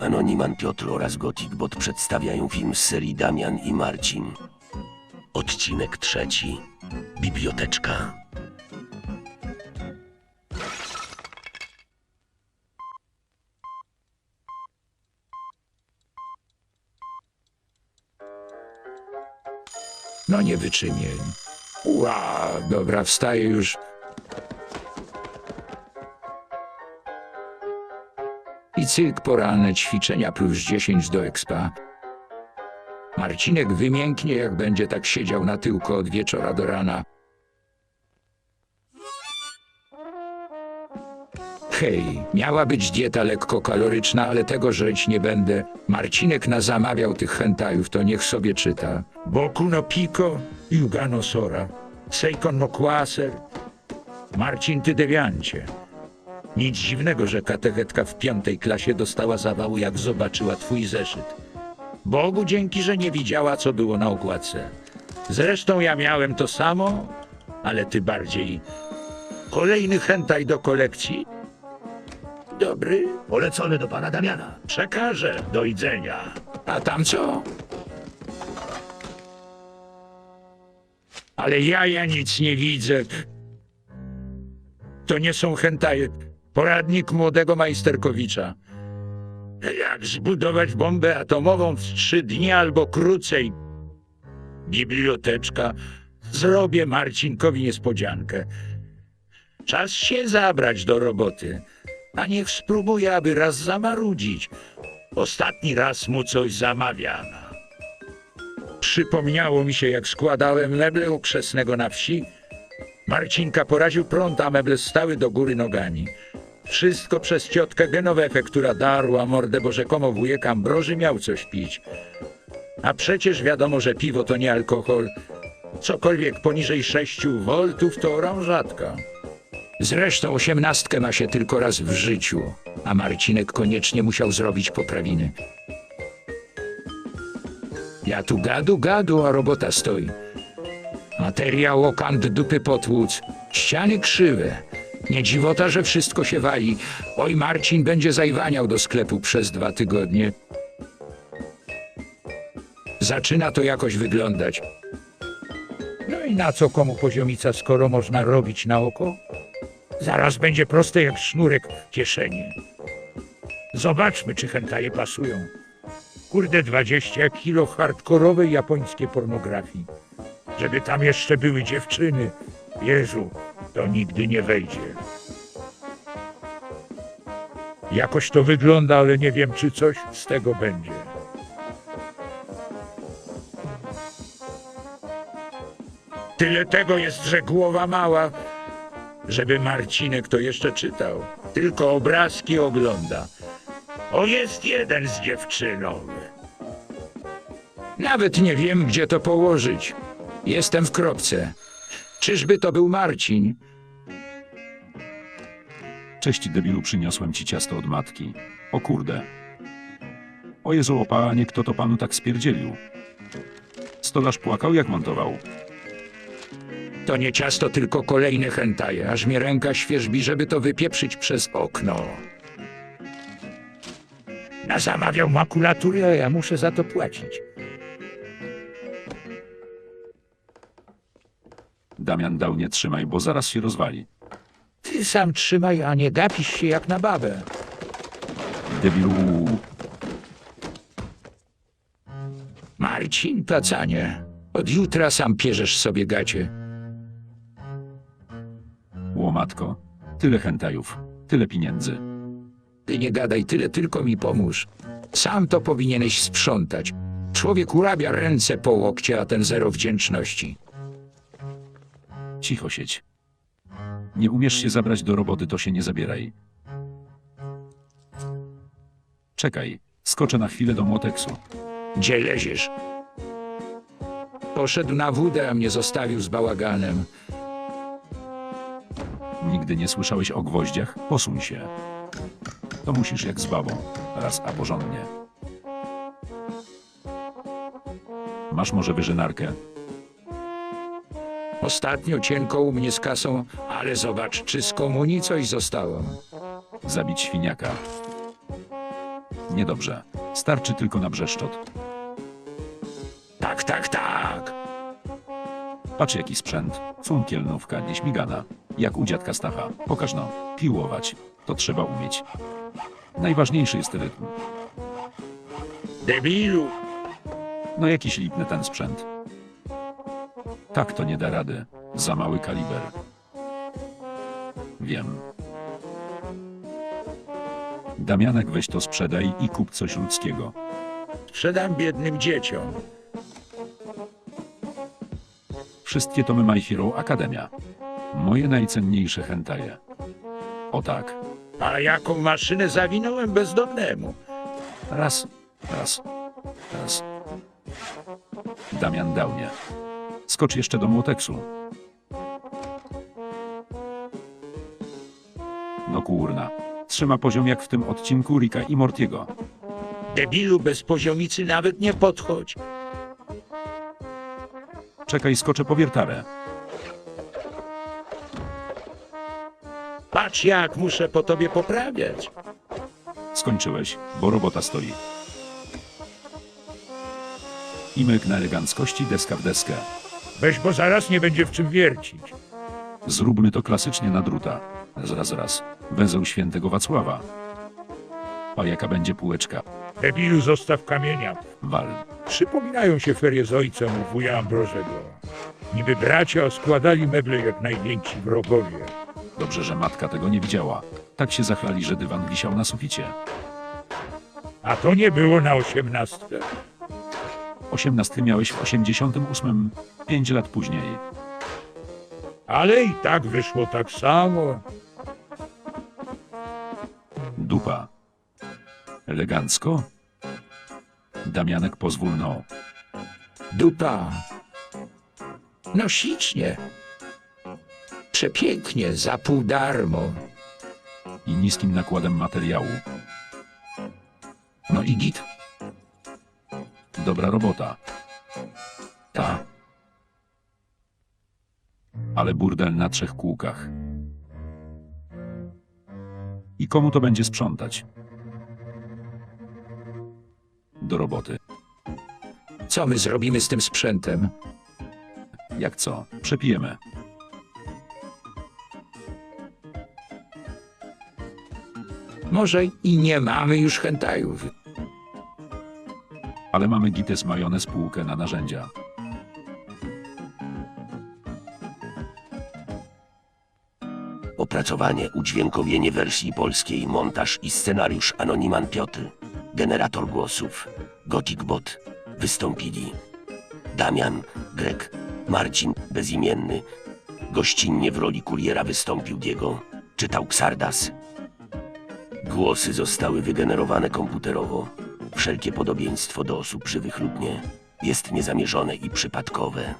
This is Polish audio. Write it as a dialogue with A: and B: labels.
A: Anoniman Piotr oraz Gotikbot przedstawiają film z serii Damian i Marcin. Odcinek trzeci. Biblioteczka.
B: No nie wyczynię. Ła, dobra, wstaję już. I cyrk poranne ćwiczenia plus 10 do expa. Marcinek wymięknie, jak będzie tak siedział na tyłku od wieczora do rana. Hej, miała być dieta lekko kaloryczna, ale tego żreć nie będę. Marcinek na zamawiał tych hentajów, to niech sobie czyta.
C: Boku no Pico, Jugano Sora, Seikon no Quaser, Marcin ty dewiancie. Nic dziwnego, że katechetka w piątej klasie dostała zawału, jak zobaczyła twój zeszyt. Bogu dzięki, że nie widziała, co było na okładce. Zresztą ja miałem to samo, ale ty bardziej. Kolejny hentaj do kolekcji? Dobry,
A: Polecony do pana Damiana.
C: przekażę. Do widzenia.
B: A tam co? Ale ja, ja nic nie widzę. To nie są hentaje. Poradnik młodego majsterkowicza. Jak zbudować bombę atomową w trzy dni albo krócej. Biblioteczka. Zrobię Marcinkowi niespodziankę. Czas się zabrać do roboty. A niech spróbuje, aby raz zamarudzić. Ostatni raz mu coś zamawiano. Przypomniało mi się, jak składałem meble u krzesnego na wsi. Marcinka poraził prąd, a meble stały do góry nogami. Wszystko przez ciotkę Genowefę, która darła mordę, bo rzekomo wujek Ambroży miał coś pić. A przecież wiadomo, że piwo to nie alkohol. Cokolwiek poniżej 6 voltów to orężatka. Zresztą osiemnastkę ma się tylko raz w życiu, a Marcinek koniecznie musiał zrobić poprawiny. Ja tu gadu, gadu, a robota stoi. Materiał okant dupy potłuc, ściany krzywe. Nie dziwota, że wszystko się wali. Oj, Marcin będzie zajwaniał do sklepu przez dwa tygodnie. Zaczyna to jakoś wyglądać. No i na co komu poziomica, skoro można robić na oko? Zaraz będzie proste jak sznurek w kieszeni. Zobaczmy, czy hentaje pasują. Kurde, 20 kilo hardkorowej japońskiej pornografii. Żeby tam jeszcze były dziewczyny. Jezu, to nigdy nie wejdzie. Jakoś to wygląda, ale nie wiem, czy coś z tego będzie. Tyle tego jest, że głowa mała, żeby Marcinek to jeszcze czytał. Tylko obrazki ogląda. O, jest jeden z dziewczyną. Nawet nie wiem, gdzie to położyć. Jestem w kropce. Czyżby to był Marcin?
D: Cześć debilu, przyniosłem ci ciasto od matki. O kurde. O Jezu, o panie, kto to panu tak spierdzielił? Stolarz płakał, jak montował.
B: To nie ciasto, tylko kolejne hentaje, aż mnie ręka świeżbi, żeby to wypieprzyć przez okno. Na zamawiał makulatury, a ja muszę za to płacić.
D: Damian dał nie trzymaj, bo zaraz się rozwali.
B: Ty sam trzymaj, a nie gapisz się jak na babę.
D: Debilu,
B: Marcin, pacanie, od jutra sam pierzesz sobie gacie.
D: łomatko. Tyle hentajów, tyle pieniędzy.
B: Ty nie gadaj tyle, tylko mi pomóż. Sam to powinieneś sprzątać. Człowiek urabia ręce po łokcie, a ten zero wdzięczności.
D: Cicho siedź. Nie umiesz się zabrać do roboty, to się nie zabieraj. Czekaj, skoczę na chwilę do młoteksu.
B: Gdzie leziesz? Poszedł na wódę, a mnie zostawił z bałaganem.
D: Nigdy nie słyszałeś o gwoździach? Posuń się. To musisz jak z babą. Raz a porządnie. Masz może wyżynarkę?
B: Ostatnio cienko u mnie z kasą, ale zobacz, czy z komunii coś zostało.
D: Zabić świniaka. Niedobrze. Starczy tylko na brzeszczot.
B: Tak, tak, tak.
D: Patrz jaki sprzęt. Funkielnówka, nieśmigana. Jak u dziadka Stacha. Pokaż no. Piłować. To trzeba umieć. Najważniejszy jest rytm.
B: Debilu.
D: No jakiś lipny ten sprzęt. Tak to nie da rady. Za mały kaliber. Wiem. Damianek weź to sprzedaj i kup coś ludzkiego.
B: Sprzedam biednym dzieciom.
D: Wszystkie tomy My Hero Akademia. Moje najcenniejsze hentaje. O tak.
B: A jaką maszynę zawinąłem bezdomnemu?
D: Raz, raz, raz. Damian dał mnie. Skocz jeszcze do młoteksu. No kurna. Trzyma poziom jak w tym odcinku Rika i Mortiego.
B: Debilu bez poziomicy nawet nie podchodź.
D: Czekaj, skoczę po wiertarę.
B: Patrz jak muszę po tobie poprawiać.
D: Skończyłeś, bo robota stoi. I myk na eleganckości deska w deskę.
C: Weź, bo zaraz nie będzie w czym wiercić.
D: Zróbmy to klasycznie na druta. Zaraz, raz. Węzeł świętego Wacława. A jaka będzie półeczka?
C: Debilu zostaw kamienia.
D: Wal.
C: Przypominają się ferie z ojcem u wuja Ambrożego. Niby bracia składali meble jak najwięksi wrogowie.
D: Dobrze, że matka tego nie widziała. Tak się zachlali, że dywan wisiał na suficie.
C: A to nie było na osiemnastkę.
D: 18 miałeś w 88, 5 lat później.
C: Ale i tak wyszło tak samo.
D: Dupa. Elegancko? Damianek pozwól no.
B: Dupa. No ślicznie. Przepięknie, za pół darmo.
D: I niskim nakładem materiału.
B: No i git.
D: Dobra robota. Ta. Ale burdel na trzech kółkach. I komu to będzie sprzątać? Do roboty.
B: Co my zrobimy z tym sprzętem?
D: Jak co? Przepijemy.
B: Może i nie mamy już hentajów.
D: Ale mamy gites majonez półkę na narzędzia.
A: Opracowanie, udźwiękowienie wersji polskiej, montaż i scenariusz Anoniman Piotr. Generator głosów. Gothic Bot. Wystąpili Damian, Grek, Marcin, bezimienny. Gościnnie w roli kuriera wystąpił Diego. Czytał Xardas. Głosy zostały wygenerowane komputerowo. Wszelkie podobieństwo do osób żywych lub nie jest niezamierzone i przypadkowe.